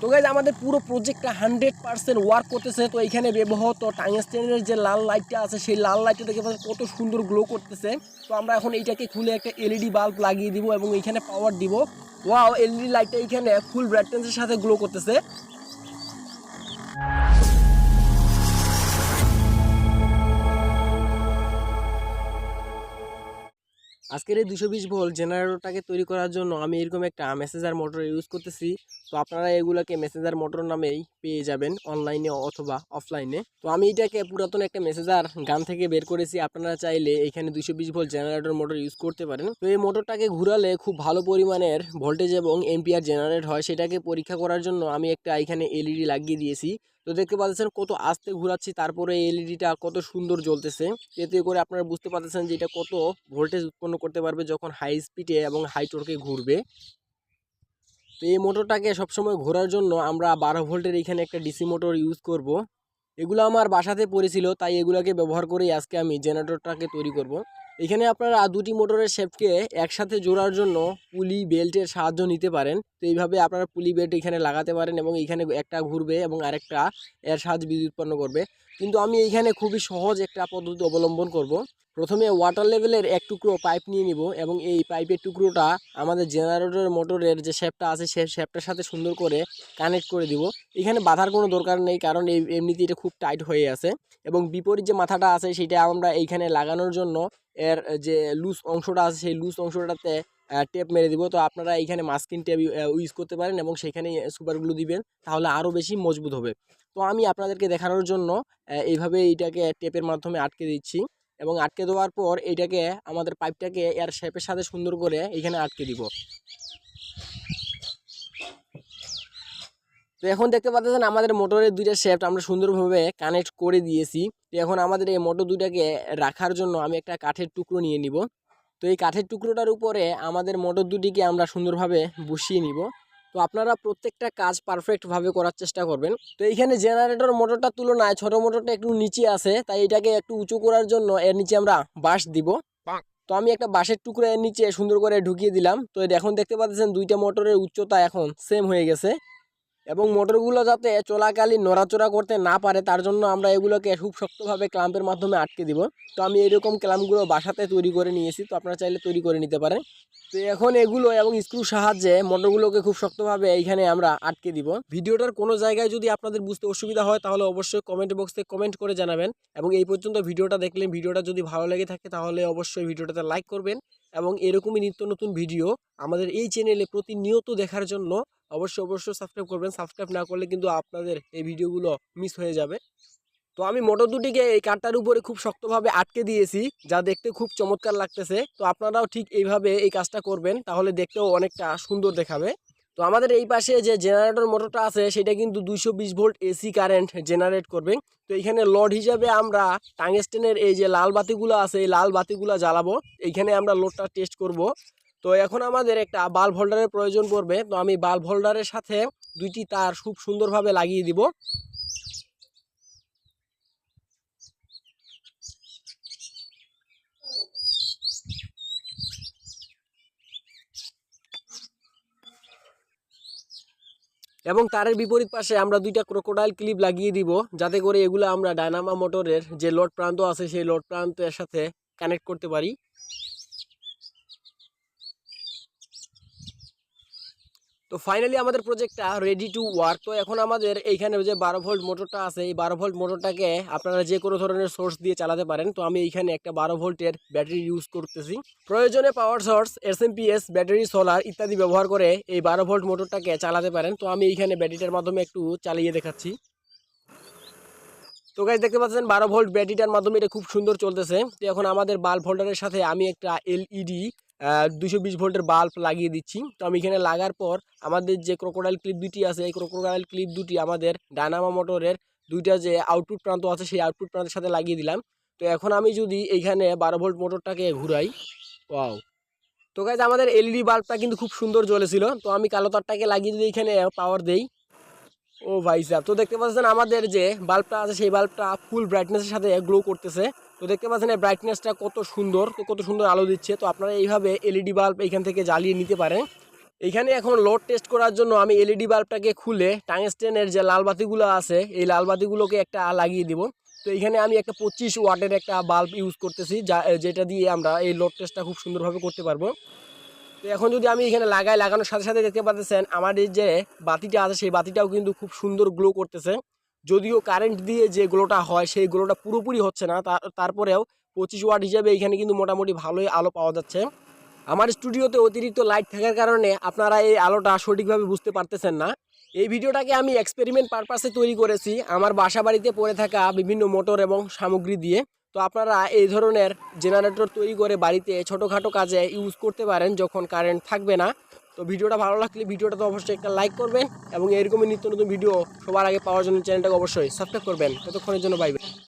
তো গাইজ আমাদের পুরো প্রজেক্টটা হান্ড্রেড পার্সেন্ট ওয়ার্ক করতেছে। তো এখানে ব্যবহৃত টাংস্টেনের যে লাল লাইটটা আছে, সেই লাল লাইটটা দেখে কত সুন্দর গ্লো করতেছে। তো আমরা এখন এইটাকে খুলে একটা এলইডি বাল্ব লাগিয়ে দিব এবং এখানে পাওয়ার দিব। ওয়াও এলইডি লাইটটা এখানে ফুল ব্রাইটনেসের সাথে গ্লো করতেছে। আজকের এই দুশো বিশ ভোল্ট জেনারেটরটাকে তৈরি করার জন্য আমি এরকম একটা মেসেজার মোটর ইউজ করতেছি। তো আপনারা এগুলোকে মেসেজার মোটর নামেই পেয়ে যাবেন অনলাইনে অথবা অফলাইনে তো আমি এটাকে পুরাতন একটা মেসেজার গান থেকে বের করেছি। আপনারা চাইলে এখানে দুশো বিশ ভোল্ট জেনারেটর মোটর ইউজ করতে পারেন। তো এই মোটরটাকে ঘুরালে খুব ভালো পরিমাণের ভোল্টেজ এবং এমপিআর জেনারেট হয়। সেটাকে পরীক্ষা করার জন্য আমি একটা এখানে এলইডি লাগিয়ে দিয়েছি। তো দেখতে পাচ্ছেন কত আস্তে ঘোরাচ্ছি, তারপরে এলইডিটা কত সুন্দর জ্বলতেছে এতে করে আপনারা বুঝতে পারতেছেন যে এটা কত ভোল্টেজ উৎপন্ন করতে পারবে যখন হাই স্পিডে এবং হাই টোর্কে ঘুরবে তো এই মোটরটাকে সবসময় ঘোরার জন্য আমরা বারো ভোল্টের এখানে একটা ডিসি মোটর ইউজ করব। এগুলো আমার বাসাতে পড়েছিল, তাই এগুলোকে ব্যবহার করেই আজকে আমি জেনারেটরটাকে তৈরি করব। এখানে আপনারা দুটি মোটরের শেপকে একসাথে জোড়ার জন্য পুলি বেল্টের সাহায্য নিতে পারেন তো এইভাবে আপনারা পুলি বেল্ট এখানে লাগাতে পারেন এবং এখানে একটা ঘুরবে এবং আরেকটা এর সাহায্যে বিদ্যুৎ উৎপন্ন করবে কিন্তু আমি এইখানে খুবই সহজ একটা পদ্ধতি অবলম্বন করব। প্রথমে ওয়াটার লেভেলের এক টুকরো পাইপ নিয়ে নিব এবং এই পাইপের টুকরোটা আমাদের জেনারেটর মোটরের যে শ্যাপটা আছে সেই শ্যাপটার সাথে সুন্দর করে কানেক্ট করে দিব। এখানে বাঁধার কোনো দরকার নেই কারণ এই এমনিতে এটা খুব টাইট হয়ে আছে এবং বিপরীত যে মাথাটা আছে সেটা আমরা এইখানে লাগানোর জন্য এর যে লুজ অংশটা আছে সেই লুজ অংশটাতে টেপ মেরে দিব। তো আপনারা এইখানে মাস্কিন টেপ ইউজ করতে পারেন এবং সেখানে সুপারগুলো দিবেন তাহলে আরও বেশি মজবুত হবে। তো আমি আপনাদেরকে দেখানোর জন্য এইভাবে এইটাকে টেপের মাধ্যমে আটকে দিচ্ছি। এবং আটকে দেওয়ার পর এইটাকে আমাদের পাইপটাকে এর শেপের সাথে সুন্দর করে এখানে আটকে দিব। তো এখন দেখতে পাচ্ছেন আমাদের মোটরের দুইটা শেফট আমরা সুন্দরভাবে কানেক্ট করে দিয়েছি। তো এখন আমাদের এই মোটর দুইটাকে রাখার জন্য আমি একটা কাঠের টুকরো নিয়ে নিব। তো এই কাঠের টুকরোটার উপরে আমাদের মোটর দুটিকে আমরা সুন্দরভাবে বসিয়ে নিব। তো আপনারা প্রত্যেকটা কাজ পারফেক্টভাবে করার চেষ্টা করবেন। তো এইখানে জেনারেটর মোটরটার তুলনায় ছোট মোটরটা একটু নিচে আছে, তাই এটাকে একটু উঁচু করার জন্য এর নিচে আমরা বাঁশ দিব। তো আমি একটা বাঁশের টুকরো এর নিচে সুন্দর করে ঢুকিয়ে দিলাম। তো এখন দেখতে পাচ্ছেন দুইটা মোটরের উচ্চতা এখন সেম হয়ে গেছে। এবং মোটরগুলো যাতে চলাকালীন নড়াচড়া করতে না পারে, তার জন্য আমরা এগুলোকে খুব শক্তভাবে ক্লাম্পের মাধ্যমে আটকে দিব। তো আমি এরকম ক্লাম্পগুলো বাসাতে তৈরি করে নিয়েছি, তো আপনারা চাইলে তৈরি করে নিতে পারেন। তো এখন এগুলো এবং স্ক্রু সাহায্যে মোটরগুলোকে খুব শক্তভাবে এইখানে আমরা আটকে দিব। ভিডিওটার কোনো জায়গায় যদি আপনাদের বুঝতে অসুবিধা হয়, তাহলে অবশ্যই কমেন্ট বক্সে কমেন্ট করে জানাবেন এবং এই পর্যন্ত ভিডিওটা দেখলেন ভিডিওটা যদি ভালো লেগে থাকে, তাহলে অবশ্যই ভিডিওটাতে লাইক করবেন এবং এরকমই নিত্য নতুন ভিডিও আমাদের এই চ্যানেলে প্রতিনিয়ত দেখার জন্য অবশ্যই অবশ্যই সাবস্ক্রাইব করবেন। সাবস্ক্রাইব না করলে কিন্তু আপনাদের এই ভিডিওগুলো মিস হয়ে যাবে। তো আমি মোটর দুটিকে এই কাঠটার উপরে খুব শক্তভাবে আটকে দিয়েছি, যা দেখতে খুব চমৎকার লাগতেছে। তো আপনারাও ঠিক এইভাবে এই কাজটা করবেন, তাহলে দেখতেও অনেকটা সুন্দর দেখাবে। তো আমাদের এই পাশে যে জেনারেটর মোটরটা আছে, সেটা কিন্তু দুইশো বিশ ভোল্ট এসি কারেন্ট জেনারেট করবে। তো এইখানে লোড হিসাবে আমরা টাংস্টেনের এই যে লাল বাতিগুলো আছে, এই লাল বাতিগুলো জ্বালাবো। এইখানে আমরা লোডটা টেস্ট করব। তো এখন আমাদের একটা বাল্ব হোল্ডারের প্রয়োজন পড়বে। তো আমি বাল্ব হোল্ডারের সাথে দুইটি তার খুব সুন্দরভাবে লাগিয়ে দিব। এবং তারের বিপরীত পাশে আমরা দুইটা ক্রোকোডাইল ক্লিপ লাগিয়ে দিব, যাতে করে এগুলো আমরা ডায়নামা মোটরের যে লোড প্রান্ত আছে, সেই লোড প্রান্তের সাথে কানেক্ট করতে পারি। তো ফাইনালি আমাদের প্রজেক্টটা রেডি টু ওয়ার্ক তো এখন আমাদের এইখানে যে বারো ভোল্ট মোটরটা আছে, এই বারো ভোল্ট মোটরটাকে আপনারা যে কোনো ধরনের সোর্স দিয়ে চালাতে পারেন। তো আমি এইখানে একটা বারো ভোল্টের ব্যাটারি ইউজ করতেছি। প্রয়োজনে power source S M PS battery solar ইত্যাদি ব্যবহার করে এই বারো ভোল্ট মোটরটাকে চালাতে পারেন। তো আমি এইখানে ব্যাটারিটার মাধ্যমে একটু চালিয়ে দেখাচ্ছি। তো গাইজ দেখতে পাচ্ছেন বারো ভোল্ট ব্যাটারিটার মাধ্যমে এটা খুব সুন্দর চলতেছে। তো এখন আমাদের বাল্ব হোল্ডারের সাথে আমি একটা এলইডি দুশো বিশ ভোল্টের বাল্ব লাগিয়ে দিচ্ছি। তো আমি এখানে লাগার পর আমাদের যে ক্রোকোডাইল ক্লিপ দুটি আছে, এই ক্রোকোডাইল ক্লিপ দুটি আমাদের ডায়নামা মোটরের দুইটা যে আউটপুট প্রান্ত আছে, সেই আউটপুট প্রান্তের সাথে লাগিয়ে দিলাম। তো এখন আমি যদি এইখানে বারো ভোল্ট মোটরটাকে ঘুরাই ওয়াও তো গাইজ আমাদের এলইডি বাল্বটা কিন্তু খুব সুন্দর জ্বলেছিল। তো আমি কালো তারটাকে লাগিয়ে যদি এখানে পাওয়ার দেই, ও ভাই সাহেব। তো দেখতে পাচ্ছেন আমাদের যে বাল্বটা আছে, সেই বাল্বটা ফুল ব্রাইটনেসের সাথে গ্লো করতেছে। তো দেখতে পাচ্ছেন এই ব্রাইটনেসটা কত সুন্দর, তো কত সুন্দর আলো দিচ্ছে। তো আপনারা এইভাবে এলইডি বাল্ব এখান থেকে জ্বালিয়ে নিতে পারেন। এখানে এখন লোড টেস্ট করার জন্য আমি এলইডি বাল্বটাকে খুলে টাংস্টেনের যে লাল বাতিগুলো আছে, এই লাল বাতিগুলোকে একটা লাগিয়ে দিব। তো এখানে আমি একটা পঁচিশ ওয়াটের একটা বাল্ব ইউজ করতেছি, যা, যেটা দিয়ে আমরা এই লোড টেস্টটা খুব সুন্দরভাবে করতে পারব। তো এখন যদি আমি এখানে লাগাই, লাগানোর সাথে সাথে দেখতে পাচ্ছেন, আমার এই যে বাতিটা আছে, সেই বাতিটাও কিন্তু খুব সুন্দর গ্লো করতেছে। যদিও কারেন্ট দিয়ে যে গ্লোটা হয়, সেই গ্লোটা পুরোপুরি হচ্ছে না। তারপরেও পঁচিশ ওয়াট হিসাবে এখানে কিন্তু মোটামুটি ভালোই আলো পাওয়া যাচ্ছে। আমার স্টুডিওতে অতিরিক্ত লাইট থাকার কারণে আপনারা এই আলোটা সঠিকভাবে বুঝতে পারতেছেন না। এই ভিডিওটাকে আমি এক্সপেরিমেন্ট পারপাসে তৈরি করেছি আমার বাসা বাড়িতে পড়ে থাকা বিভিন্ন মোটর এবং সামগ্রী দিয়ে। তো আপনারা এই ধরনের জেনারেটর তৈরি করে বাড়িতে ছোটোখাটো কাজে ইউজ করতে পারেন যখন কারেন্ট থাকবে না। তো ভিডিওটা ভালো লাগলে ভিডিওটা তো অবশ্যই একটা লাইক করবেন এবং এরকমই নিত্য নতুন ভিডিও সবার আগে পাওয়ার জন্য চ্যানেলটাকে অবশ্যই সাবস্ক্রাইব করবেন। ততক্ষণের জন্য বাইবে